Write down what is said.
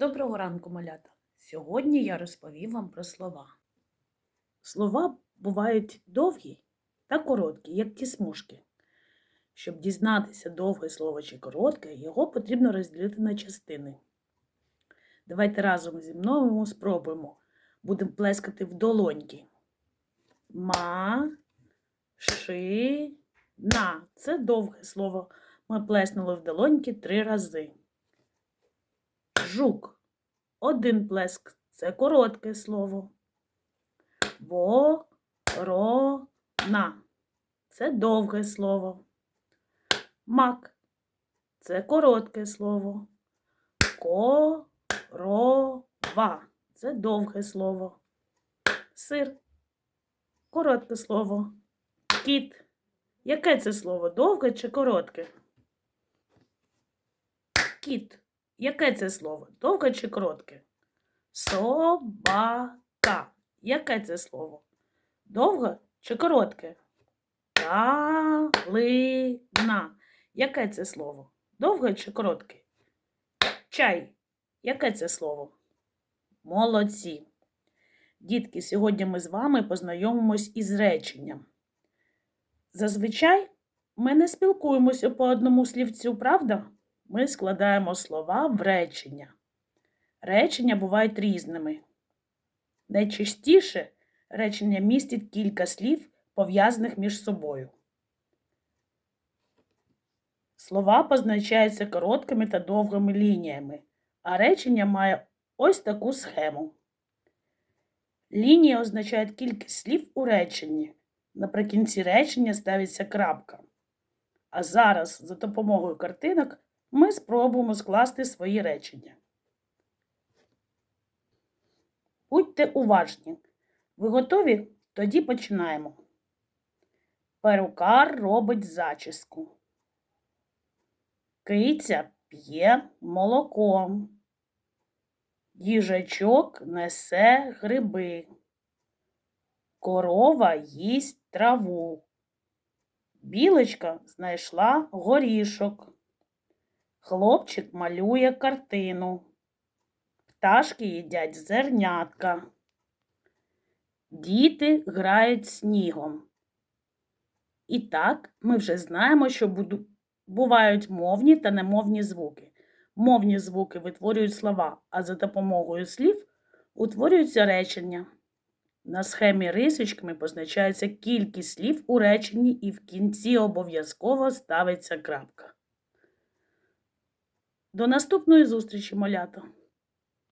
Доброго ранку, малята! Сьогодні я розповім вам про слова. Слова бувають довгі та короткі, як ті смужки. Щоб дізнатися, довге слово чи коротке, його потрібно розділити на частини. Давайте разом зі мною спробуємо. Будемо плескати в долоньки. Ма, ши, на. Це довге слово. Ми плеснули в долоньки три рази. Жук. Один плеск це коротке слово. Ворона. Це довге слово. Мак. Це коротке слово. Корова. Це довге слово. Сир. Коротке слово. Кіт. Яке це слово? Довге чи коротке? Кіт. Яке це слово? Довге чи коротке? Собака. Яке це слово? Довге чи коротке? Калина. Яке це слово? Довге чи коротке? Чай. Яке це слово? Молодці. Дітки, сьогодні ми з вами познайомимось із реченням. Зазвичай ми не спілкуємося по одному слівцю, правда? Ми складаємо слова в речення. Речення бувають різними. Найчастіше речення містить кілька слів, пов'язаних між собою. Слова позначаються короткими та довгими лініями, а речення має ось таку схему. Лінії означають кількість слів у реченні. Наприкінці речення ставиться крапка. А зараз за допомогою картинок ми спробуємо скласти свої речення. Будьте уважні. Ви готові? Тоді починаємо. Перукар робить зачіску. Киця п'є молоко. Їжачок несе гриби. Корова їсть траву. Білочка знайшла горішок. Хлопчик малює картину. Пташки їдять зернятка. Діти грають снігом. І так, ми вже знаємо, що бувають мовні та немовні звуки. Мовні звуки витворюють слова, а за допомогою слів утворюються речення. На схемі рисочками позначається кількість слів у реченні і в кінці обов'язково ставиться крапка. До наступної зустрічі, малята!